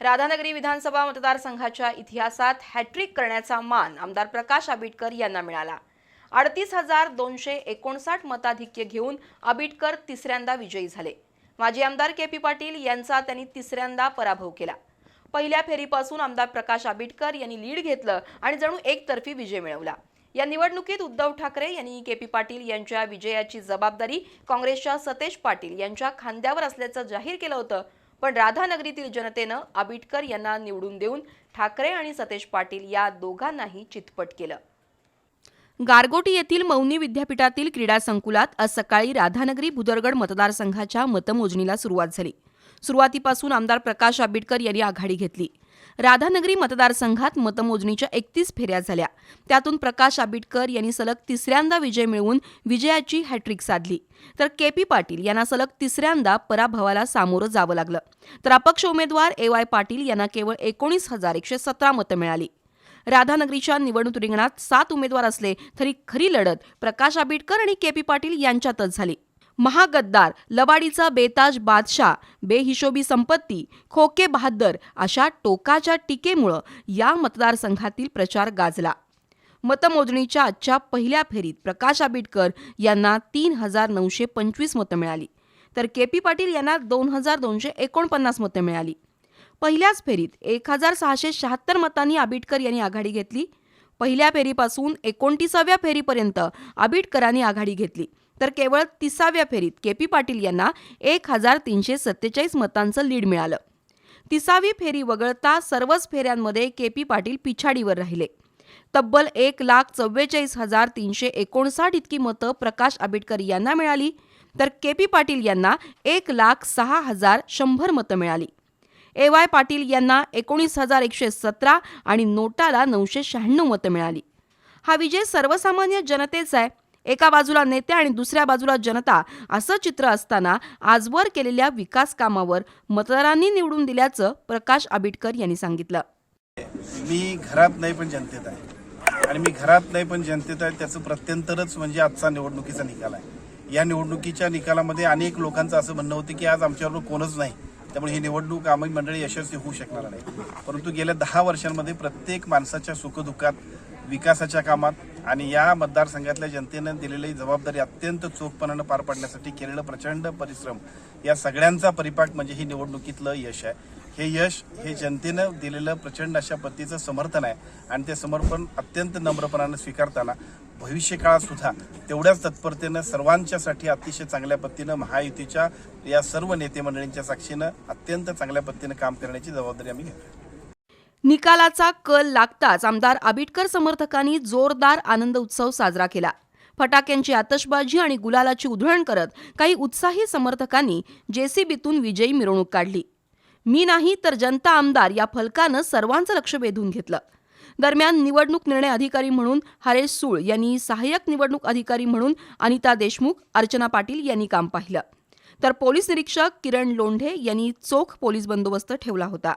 राधानगरी विधानसभा मतदारसंघाच्या इतिहासात हॅट्रिक करण्याचा मान आमदार प्रकाश आबिटकर यांना मिळाला. अडतीस हजार दोनशे एकोणसाठ मताधिक्य घेऊन आबिटकर तिसऱ्यांदा विजयी झाले. माजी आमदार के पी पाटील यांचा त्यांनी तिसऱ्यांदा पराभव केला. पहिल्या फेरीपासून आमदार प्रकाश आबिटकर यांनी लीड घेतलं आणि जणू एकतर्फी विजय मिळवला. या निवडणुकीत उद्धव ठाकरे यांनी के पी पाटील यांच्या विजयाची जबाबदारी काँग्रेसच्या सतेज पाटील यांच्या खांद्यावर असल्याचं जाहीर केलं होतं. पण राधानगरीतील जनतेनं आबिटकर यांना निवडून देऊन ठाकरे आणि सतेज पाटील या दोघांनाही चितपट केलं. गारगोटी येथील मौनी विद्यापीठातील क्रीडा संकुलात आज सकाळी राधानगरी भुदरगड मतदारसंघाच्या मतमोजणीला सुरुवात झाली. सुरुवातीपासून आमदार प्रकाश आंबेडकर यांनी आघाडी घेतली. राधानगरी मतदारसंघात मतमोजणीच्या एकतीस फेऱ्या झाल्या. त्यातून प्रकाश आंबेडकर यांनी सलग तिसऱ्यांदा विजय मिळवून विजयाची हॅट्रिक साधली. तर के पी पाटील यांना सलग तिसऱ्यांदा पराभवाला सामोरं जावं लागलं. तर अपक्ष उमेदवार ए वाय पाटील यांना केवळ एकोणीस हजार एकशे सतरा मतं मिळाली. राधानगरीच्या निवडणूक रिंगणात सात उमेदवार असले तरी खरी लढत प्रकाश आंबेडकर आणि के पी पाटील यांच्यातच झाली. महागद्दार लवाडीचा बेताज बादशाह बेहिशोबी संपत्ती खोके बहाद्दर अशा टोकाच्या टीकेमुळं या मतदारसंघातील प्रचार गाजला. मतमोजणीच्या आजच्या पहिल्या फेरीत प्रकाश आंबेडकर यांना तीन हजार नऊशे पंचवीस मतं मिळाली तर के पी पाटील यांना दोन हजार दोनशे एकोणपन्नास मतं मिळाली. पहिल्याच फेरीत एक हजार सहाशे शहात्तर मतांनी आबिटकर यांनी आघाडी घेतली. पहिल्या फेरीपासून एकोणतीसाव्या फेरीपर्यंत आबिटकरांनी आघाडी घेतली. तर केवळ तिसाव्या फेरीत के पी पाटील यांना एक हजार तीनशे सत्तेचाळीस मतांचं लीड मिळालं. तिसावी फेरी वगळता सर्वच फेऱ्यांमध्ये के पी पाटील पिछाडीवर राहिले. तब्बल एक लाख चव्वेचाळीस हजार तीनशे एकोणसाठ इतकी मतं प्रकाश आंबेडकर यांना मिळाली तर के पी पाटील यांना एक लाख सहा हजार शंभर मतं मिळाली. ए वाय पाटील यांना एकोणीस हजार एकशे सतरा आणि नोटाला नऊशे शहाण्णव मतं मिळाली. हा विजय सर्वसामान्य जनतेचा आहे. एका बाजूला नेते आणि दुसऱ्या बाजूला जनता असं चित्र असताना आजवर केलेल्या विकास कामावर मतदारांनी निवडून दिल्याचं प्रकाश आबिटकर यांनी सांगितलं. मी घरात नाही पण जनतेत आहे. आणि मी घरात नाही पण जनतेत आहे त्याचं प्रत्यंतरच म्हणजे आजचा निवडणुकीचा निकाल आहे. या निवडणुकीच्या निकालामध्ये अनेक लोकांचं असं म्हणणं होतं की आज आमच्याबरोबर कोणच नाही. त्यामुळे ही निवडणूक आम्ही मंडळी यशस्वी होऊ शकणार नाही. परंतु गेल्या दहा वर्षांमध्ये प्रत्येक माणसाच्या सुखदुःखात विकासाच्या कामात आणि या मतदारसंघातल्या जनतेनं दिलेली जबाबदारी अत्यंत चोखपणानं पार पाडण्यासाठी केलेलं प्रचंड परिश्रम या सगळ्यांचा परिपाक म्हणजे ही निवडणुकीतलं यश आहे. हे यश हे जनतेनं दिलेलं प्रचंड अशा पद्धतीचं समर्थन आहे. आणि ते समर्पण अत्यंत नम्रपणानं स्वीकारताना भविष्य काळात सुद्धा तेवढ्याच तत्परतेनं सर्वांच्यासाठी अतिशय चांगल्या पद्धतीनं महायुतीच्या या सर्व नेते मंडळींच्या साक्षीनं अत्यंत चांगल्या पद्धतीनं काम करण्याची जबाबदारी आम्ही घेतो निकालाचा कल लागताच आमदार आबिटकर समर्थकांनी जोरदार आनंद उत्सव साजरा केला. फटाक्यांची आतषबाजी आणि गुलालाची उधळण करत काही उत्साही समर्थकांनी जेसीबीतून विजयी मिरवणूक काढली. मी नाही तर जनता आमदार या फलकानं सर्वांचं लक्ष वेधून घेतलं. दरम्यान निवडणूक निर्णय अधिकारी म्हणून हरेश सूळ यांनी सहाय्यक निवडणूक अधिकारी म्हणून अनिता देशमुख अर्चना पाटील यांनी काम पाहिलं. तर पोलीस निरीक्षक किरण लोंढे यांनी चोख पोलीस बंदोबस्त ठेवला होता.